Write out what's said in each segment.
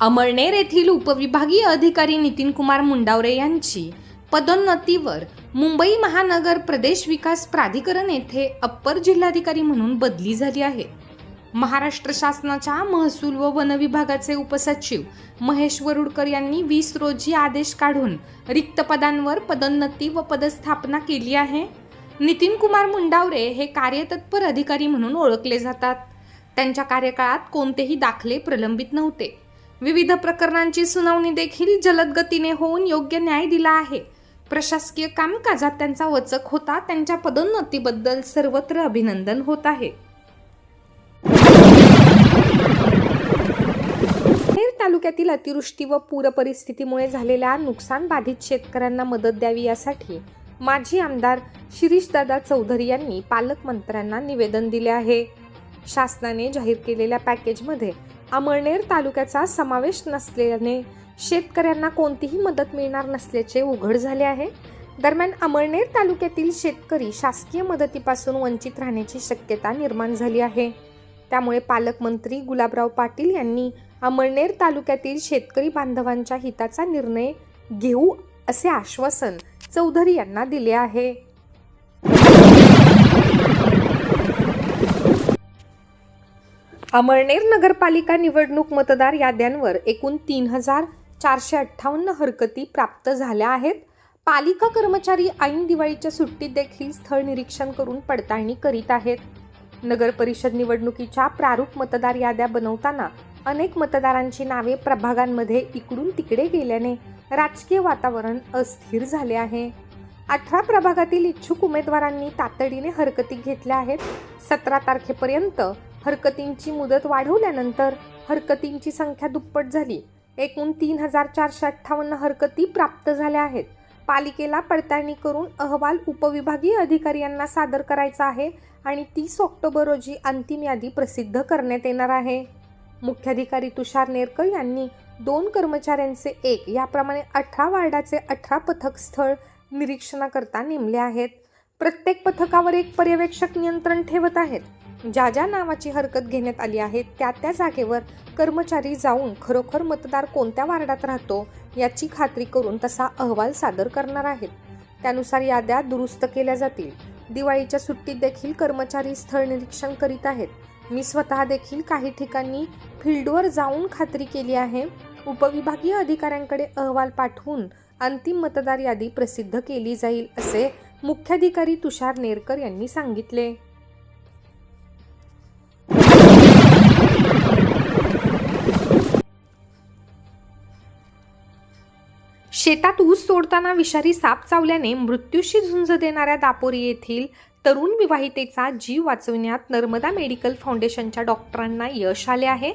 अमळनेर येथील उपविभागीय अधिकारी नितीन कुमार मुंडावरे यांची पदोन्नतीवर मुंबई महानगर प्रदेश विकास प्राधिकरण येथे अप्पर जिल्हाधिकारी म्हणून बदली झाली आहे. महाराष्ट्र शासनाच्या महसूल व वन विभागाचे उपसचिव महेश वरुडकर यांनी वीस रोजी आदेश काढून रिक्त पदांवर पदोन्नती व पदस्थापना केली आहे. नितीन कुमार मुंडावरे हे कार्यतत्पर अधिकारी म्हणून ओळखले जातात. त्यांच्या कार्यकाळात कोणतेही दाखले प्रलंबित नव्हते. विविध प्रकरणांची सुनावणी देखील जलद गतीने होऊन योग्य न्याय दिला आहे. प्रशासकीय कामकाजात त्यांचा वचक होता. त्यांच्या पदोन्नतीबद्दल सर्वत्र अभिनंदन होत आहे. तालुक्यातील अतिवृष्टी व पूर परिस्थितीमुळे झालेल्या नुकसान बाधित शेतकऱ्यांना मदत द्यावी यासाठी माजी आमदार शिरीषदादा चौधरी यांनी पालकमंत्र्यांना निवेदन दिले आहे. शासनाने जाहीर केलेल्या पॅकेजमध्ये अमळनेर तालुक्याचा समावेश नसल्याने शेतकऱ्यांना कोणतीही मदत मिळणार नसल्याचे उघड झाले आहे. दरम्यान अमळनेर तालुक्यातील शेतकरी शासकीय मदतीपासून वंचित राहण्याची शक्यता निर्माण झाली आहे. त्यामुळे पालकमंत्री गुलाबराव पाटील यांनी अमळनेर तालुक्यातील शेतकरी बांधवांच्या हिताचा निर्णय घेऊ असे आश्वासन चौधरी यांना दिले आहे. अमळनेर नगरपालिका निवडणूक मतदार याद्यांवर एकूण तीन हजार चारशे अठ्ठावन्न हरकती प्राप्त झाल्या आहेत. पालिका कर्मचारी ऐन दिवाळीच्या सुट्टीत देखील स्थळ निरीक्षण करून पडताळणी करीत आहेत. नगर परिषद निवडणुकीच्या प्रारूप मतदार याद्या बनवताना अनेक मतदारांची नावे प्रभागांमध्ये इकडून तिकडे गेल्याने राजकीय वातावरण अस्थिर झाले आहे. अठरा प्रभागातील इच्छुक उमेदवारांनी तातडीने हरकती घेतल्या आहेत. सतरा तारखेपर्यंत हरकतींची मुदत वाढवल्यानंतर हरकतींची संख्या दुप्पट झाली. एकूण तीन हजार चारशे अठ्ठावन्न हरकती प्राप्त झाल्या आहेत. पालिकेला पडताळणी करून अहवाल उपविभागीय अधिकारी यांना सादर करायचा आहे आणि तीस ऑक्टोबर रोजी अंतिम यादी प्रसिद्ध करण्यात येणार आहे. मुख्याधिकारी तुषार नेरकर यांनी दोन कर्मचाऱ्यांचे एक याप्रमाणे अठरा वार्डाचे अठरा पथक स्थळ निरीक्षणाकरता नेमले आहेत. प्रत्येक पथकावर एक पर्यवेक्षक नियंत्रण ठेवत आहेत. ज्या ज्या नावाची हरकत घेण्यात आली आहे त्या त्या जागेवर कर्मचारी जाऊन खरोखर मतदार कोणत्या वार्डात राहतो याची खात्री करून तसा अहवाल सादर करणार आहेत. त्यानुसार याद्या दुरुस्त केल्या जातील. दिवाळीच्या सुट्टीत देखील कर्मचारी स्थळ निरीक्षण करीत आहेत. मी स्वतः देखील काही ठिकाणी फील्डवर जाऊन खात्री केली आहे. उपविभागीय अधिकाऱ्यांकडे अहवाल पाठवून अंतिम मतदार यादी प्रसिद्ध केली जाईल असे मुख्याधिकारी तुषार नेरकर यांनी सांगितले. शेतात ऊस सोडताना विषारी साप चावल्याने मृत्यूशी झुंज देणाऱ्या दापोरी येथील तरुण विवाहितेचा जीव वाचविण्यात नर्मदा मेडिकल फाउंडेशनच्या डॉक्टरांना यश आले आहे.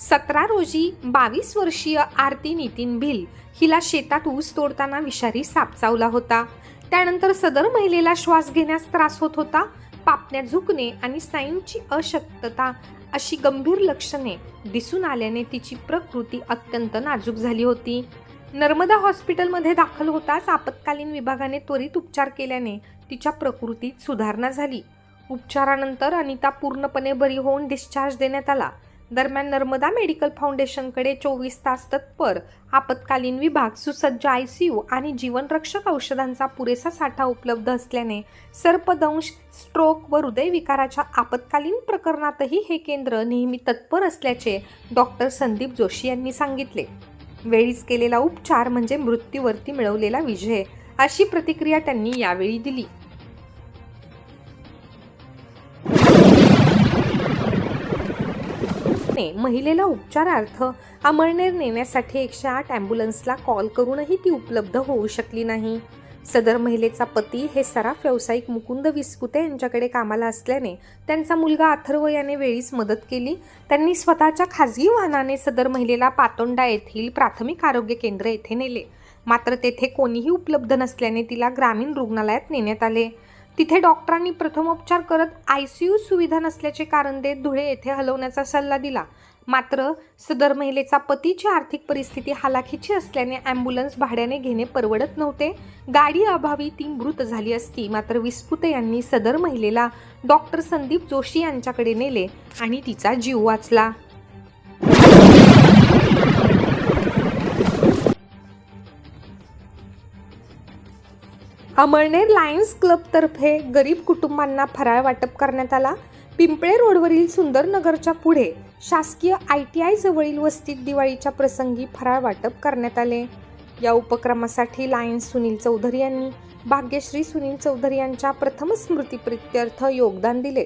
सतरा रोजी बावीस वर्षीय आरती नितीन भिल हिला शेतात ऊस तोडताना विषारी साप चावला होता. त्यानंतर सदर महिलेला श्वास घेण्यास त्रास होत होता. पापण्या झुकणे आणि स्नायूंची अशक्तता अशी गंभीर लक्षणे दिसून आल्याने तिची प्रकृती अत्यंत नाजूक झाली होती. नर्मदा हॉस्पिटलमध्ये दाखल होताच आपत्कालीन विभागाने त्वरित उपचार केल्याने तिच्या प्रकृतीत सुधारणा झाली. उपचारानंतर अनिता पूर्णपणे बरी होऊन डिस्चार्ज देण्यात आला. दरम्यान नर्मदा मेडिकल फाउंडेशनकडे चोवीस तास तत्पर आपत्कालीन विभाग सुसज्ज आय सी यू आणि जीवनरक्षक औषधांचा पुरेसा साठा उपलब्ध असल्याने सर्पदंश स्ट्रोक व हृदयविकाराच्या आपत्कालीन प्रकरणातही हे केंद्र नेहमी तत्पर असल्याचे डॉक्टर संदीप जोशी यांनी सांगितले. वेळीच केलेला उपचार म्हणजे मृत्यूवरती मिळवलेला विजय अशी प्रतिक्रिया त्यांनी यावेळी दिली. ने महिलेला उपचारार्थ अमळनेर नेण्यासाठी एकशे आठ ॲम्ब्युलन्सला कॉल करूनही ती उपलब्ध होऊ शकली नाही. सदर महिलेचा पती हे सराफ व्यावसायिक मुकुंद विस्कुते यांच्याकडे कामाला असल्याने त्यांचा मुलगा अथर्व याने वेळीच मदत केली. त्यांनी स्वतःच्या खाजगी वाहनाने सदर महिलेला पातोंडा येथील प्राथमिक आरोग्य केंद्र येथे नेले. मात्र तेथे कोणीही उपलब्ध नसल्याने तिला ग्रामीण रुग्णालयात नेण्यात आले. तिथे डॉक्टरांनी प्रथमोपचार करत आय सी यू सुविधा नसल्याचे कारण देत धुळे येथे हलवण्याचा सल्ला दिला. मात्र सदर महिलेचा पतीची आर्थिक परिस्थिती हालाखीची असल्याने ॲम्ब्युलन्स भाड्याने घेणे परवडत नव्हते. गाडी अभावी ती मृत झाली असती. मात्र विस्पुते यांनी सदर महिलेला डॉक्टर संदीप जोशी यांच्याकडे नेले आणि तिचा जीव वाचला. अमळनेर लायन्स क्लबतर्फे गरीब कुटुंबांना फराळ वाटप करण्यात आला. पिंपळे रोडवरील सुंदरनगरच्या पुढे शासकीय आय टी आय जवळील वस्तीत दिवाळीच्या प्रसंगी फराळ वाटप करण्यात आले. या उपक्रमासाठी लायन्स सुनील चौधरी यांनी भाग्यश्री सुनील चौधरी यांच्या प्रथम स्मृतीप्रित्यर्थ योगदान दिले.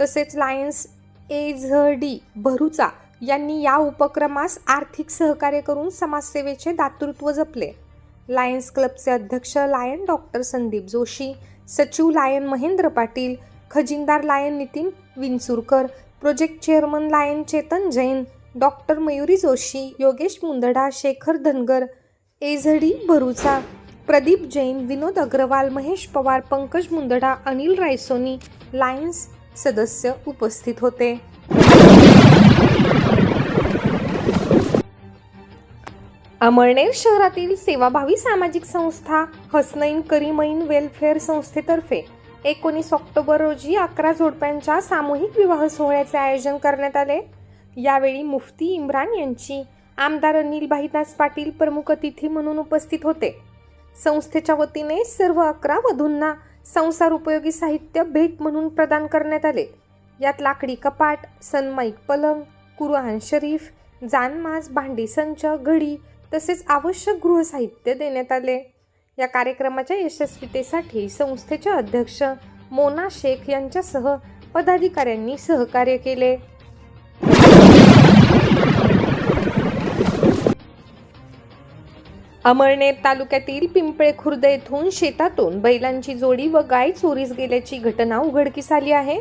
तसेच लायन्स ए झ डी भरूचा यांनी या उपक्रमास आर्थिक सहकार्य करून समाजसेवेचे दातृत्व जपले. लायन्स क्लबचे अध्यक्ष लायन डॉक्टर संदीप जोशी सचिव lion Mahendra Patil खजिनदार lion Nitin Vinsurkar project chairman lion Chetan Jain doctor Mayuri Joshi Yogesh Mundada Shekhar Dhangar एझडी Bharucha Pradeep Jain Vinod Agarwal Mahesh Pawar Pankaj Mundada Anil Raisoni Lions सदस्य उपस्थित होते. अमळनेर शहरातील सेवाभावी सामाजिक संस्था हसनैन करीमैन वेलफेअर संस्थेतर्फे एकोणीस ऑक्टोबर रोजी अकरा जोडप्यांच्या सामूहिक विवाह सोहळ्याचे आयोजन करण्यात आले. यावेळी मुफ्ती इम्रान यांची आमदार अनिल भाईदास पाटील प्रमुख अतिथी म्हणून उपस्थित होते. संस्थेच्या वतीने सर्व अकरा वधूंना संसार उपयोगी साहित्य भेट म्हणून प्रदान करण्यात आले. यात लाकडी कपाट सनमाईक पलंग कुरहान शरीफ जानमाज भांडी संच घडी तसेच आवश्यक गृहसाहित्य देण्यात आले. या कार्यक्रमाच्या यशस्वीतेसाठी संस्थेचे अध्यक्ष मोना शेख यांच्यासह पदाधिकाऱ्यांनी सहकार्य केले. अमळनेर तालुक्यातील पिंपळे खुर्द येथून शेतातून बैलांची जोडी व गाय चोरीस गेल्याची घटना उघडकीस आली आहे.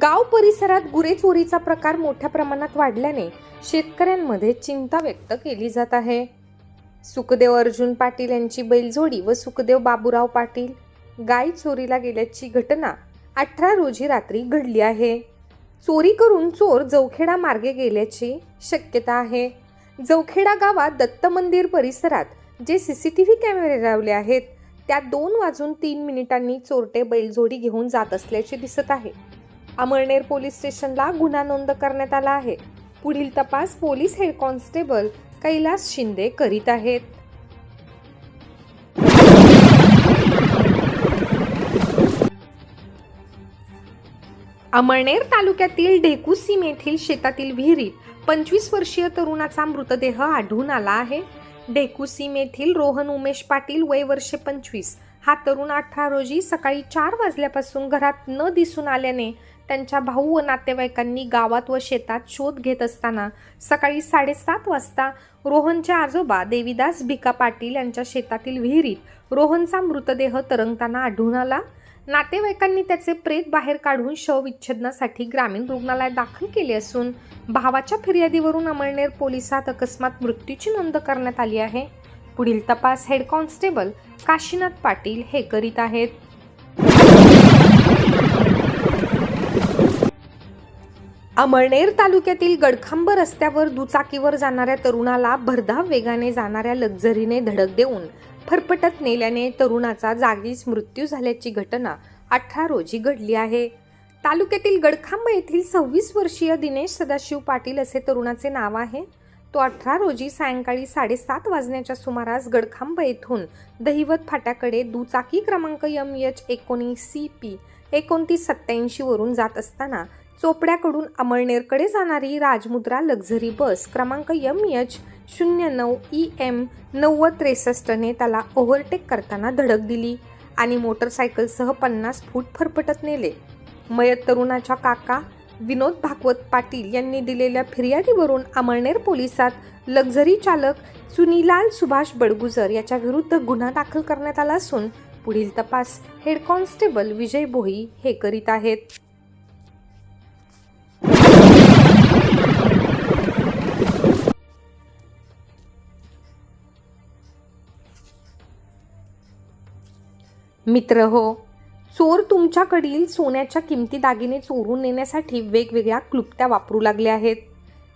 गाव परिसरात गुरे चोरीचा प्रकार मोठ्या प्रमाणात वाढल्याने शेतकऱ्यांमध्ये चिंता व्यक्त केली जात आहे. सुखदेव अर्जुन पाटील यांची बैलजोडी व सुखदेव बाबूराव पाटील गाय चोरीला गेल्याची घटना अठरा रोजी रात्री घडली आहे. चोरी करून चोर जवखेडा मार्गे गेल्याची शक्यता आहे. जवखेडा गावात दत्त मंदिर परिसरात जे सी सी टी व्ही कॅमेरे लावले आहेत त्या दोन वाजून तीन मिनिटांनी चोरटे बैलजोडी घेऊन जात असल्याचे दिसत आहे. अमळनेर पोलीस स्टेशनला गुन्हा नोंद करण्यात आला आहे. पुढील तपास police head constable Kailas Shinde करीत आहेत. अमळनेर तालुक्यातील ढेकुसीम येथील शेतातील विहिरीत पंचवीस वर्षीय तरुणाचा मृतदेह आढळून आला आहे. ढेकुसीम येथील रोहन उमेश पाटील वय वर्षे पंचवीस. हा तरुण अठरा रोजी सकाळी चार वाजल्यापासून घरात न दिसून आल्याने त्यांच्या भाऊ व नातेवाईकांनी गावात व शेतात शोध घेत असताना सकाळी साडेसात वाजता रोहनचे आजोबा देवीदास भिका पाटील यांच्या शेतातील विहिरीत रोहनचा मृतदेह तरंगताना आढळून आला. नातेवाईकांनी त्याचे प्रेत बाहेर काढून शवविच्छेदनासाठी ग्रामीण रुग्णालयात दाखल केले असून भावाच्या फिर्यादीवरून अमळनेर पोलिसात अकस्मात मृत्यूची नोंद करण्यात आली आहे. पुढील तपास हेड कॉन्स्टेबल काशीनाथ पाटील हे करीत आहेत. अमळनेर तालुक्यातील गडखांब रस्त्यावर दुचाकीवर जाणाऱ्या तरुणाला भरधाव वेगाने जाणाऱ्या लक्झरीने धडक देऊन फरफटत नेल्याने तरुणाचा जागीच मृत्यू झाल्याची घटना अठरा रोजी घडली आहे. तालुक्यातील गडखांब येथील सव्वीस वर्षीय दिनेश सदाशिव पाटील असे तरुणाचे नाव आहे. तो अठरा रोजी सायंकाळी साडेसात वाजण्याच्या सुमारास गडखांब येथून दहिवत फाट्याकडे दुचाकी क्रमांक यम एच एकोणीस सी पी एकोणतीस सत्याऐंशी वरून जात असताना चोपड्याकडून अमळनेरकडे जाणारी राजमुद्रा लक्झरी बस क्रमांक एम एच शून्य नऊ ई एम नव्वद त्रेसष्टने त्याला ओव्हरटेक करताना धडक दिली आणि मोटरसायकलसह पन्नास फूट फरफटत नेले. मयत तरुणाच्या काका विनोद भागवत पाटील यांनी दिलेल्या फिर्यादीवरून अमळनेर पोलिसात लक्झरी चालक सुनीलाल सुभाष बडगुजर याच्या विरुद्ध गुन्हा दाखल करण्यात आला असून पुढील तपास हेड कॉन्स्टेबल विजय भोई हे करीत आहेत. मित्र हो. चोर तुमच्याकडील सोन्याच्या किमती दागिने चोरून नेण्यासाठी वेगवेगळ्या क्लुप्त्या वापरू लागल्या आहेत.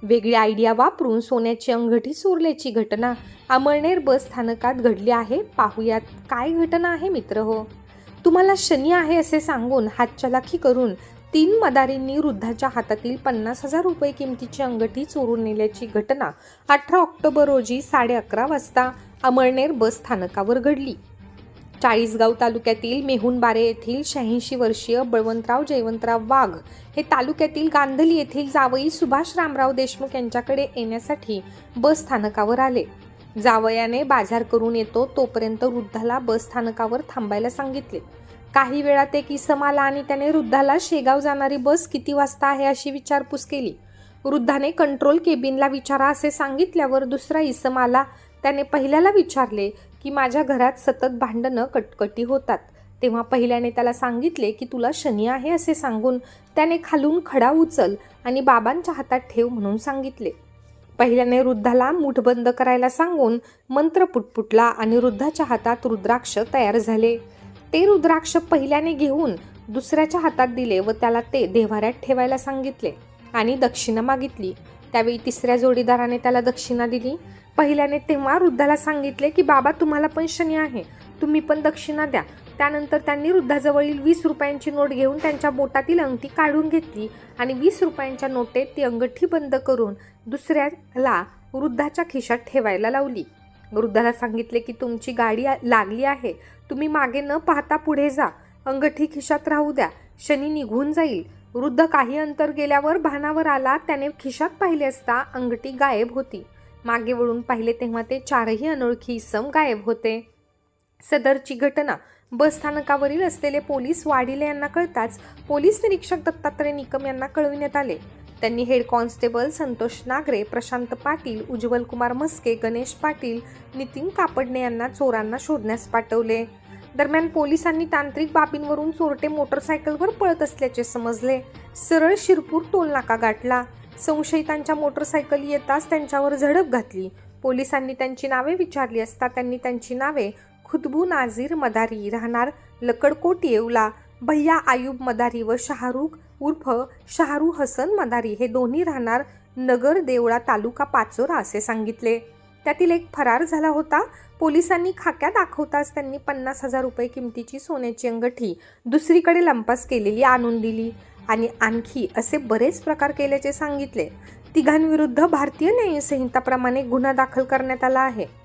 वेगळी आयडिया वापरून सोन्याची अंगठी चोरल्याची घटना अमळनेर बस स्थानकात घडली आहे. पाहूयात काय घटना आहे मित्र हो. तुम्हाला शनी आहे असे सांगून हातचलाखी करून तीन मदारींनी वृद्धाच्या हातातील पन्नास हजार रुपये किमतीची अंगठी चोरून नेल्याची घटना अठरा ऑक्टोबर रोजी साडे अकरा वाजता अमळनेर बस स्थानकावर घडली. चाळीसगाव तालुक्यातील मेहुणबारे येथील शहाऐंशी वर्षीय बळवंतराव जयवंतराव वाघ हे तालुक्यातील गांधली येथील जावई सुभाष रामराव देशमुख यांच्याकडे येण्यासाठी बस स्थानकावर आले. जावयाने बाजार करून येतो तोपर्यंत वृद्धाला बस स्थानकावर थांबायला सांगितले. काही वेळात एक इसम आला आणि त्याने वृद्धाला शेगाव जाणारी बस किती वाजता आहे अशी विचारपूस केली. वृद्धाने कंट्रोल केबिनला विचारा असे सांगितल्यावर दुसरा इसम आला. त्याने पहिल्याला विचारले की माझ्या घरात सतत भांडणं कटकटी होतात. तेव्हा पहिल्याने त्याला सांगितले की तुला शनी आहे असे सांगून त्याने खालून खडा उचल आणि बाबांच्या हातात ठेव म्हणून सांगितले. पहिल्याने वृद्धाला मुठबंद करायला सांगून मंत्र पुटपुटला आणि वृद्धाच्या हातात रुद्राक्ष तयार झाले. ते रुद्राक्ष पहिल्याने घेऊन दुसऱ्याच्या हातात दिले व त्याला ते देव्हाऱ्यात ठेवायला सांगितले आणि दक्षिणा मागितली. त्यावेळी तिसऱ्या जोडीदाराने त्याला दक्षिणा दिली. पहिल्याने तेव्हा वृद्धाला सांगितले की बाबा तुम्हाला पण शनी आहे. तुम्ही पण दक्षिणा द्या. त्यानंतर त्यांनी वृद्धाजवळील वीस रुपयांची नोट घेऊन त्यांच्या बोटातील अंगठी काढून घेतली आणि वीस रुपयांच्या नोटेत ती अंगठी बंद करून दुसऱ्याला वृद्धाच्या खिशात ठेवायला लावली. वृद्धाला सांगितले की तुमची गाडी लागली आहे. तुम्ही मागे न पाहता पुढे जा. अंगठी खिशात राहू द्या. शनी निघून जाईल. वृद्ध काही अंतर गेल्यावर भानावर आला. त्याने खिशात पाहिले असता अंगठी गायब होती. मागे वळून पाहिले तेव्हा ते चारही अनोळखी इसम गायब होते. सदरची घटना बस स्थानकावरील असलेले पोलीस वाडिले यांना कळताच पोलीस निरीक्षक दत्तात्रय निकम यांना कळविण्यात आले. त्यांनी हेड कॉन्स्टेबल संतोष नागरे प्रशांत पाटील उज्ज्वल कुमार मस्के गणेश पाटील नितीन कापडणे यांना चोरांना शोधण्यास पाठवले. दरम्यान पोलिसांनी तांत्रिक बाबींवरून चोरटे मोटरसायकलवर पळत असल्याचे समजले. सरळ शिरपूर टोलनाका गाठला. संशयितांच्या मोटरसायकल येताच त्यांच्यावर झडप घातली. पोलिसांनी त्यांची नावे विचारली असता त्यांनी त्यांची नावे खुदबू नाझीर मदारी राहणार लकडकोट येवला भैया आयुब मदारी व शाहरुख उर्फ शाहरू हसन मदारी हे दोन्ही राहणार नगर देवळा तालुका पाचोरा असे सांगितले. त्यातील एक फरार झाला होता. पोलिसांनी खाक्या दाखवताच त्यांनी पन्नास हजार रुपये किमतीची सोन्याची अंगठी दुसरीकडे लंपास केलेली आणून दिली. आणि आणखी असे बरेच प्रकार केल्याचे सांगितले. तिघांविरुद्ध भारतीय न्यायसंहिताप्रमाणे गुन्हा दाखल करण्यात आला आहे.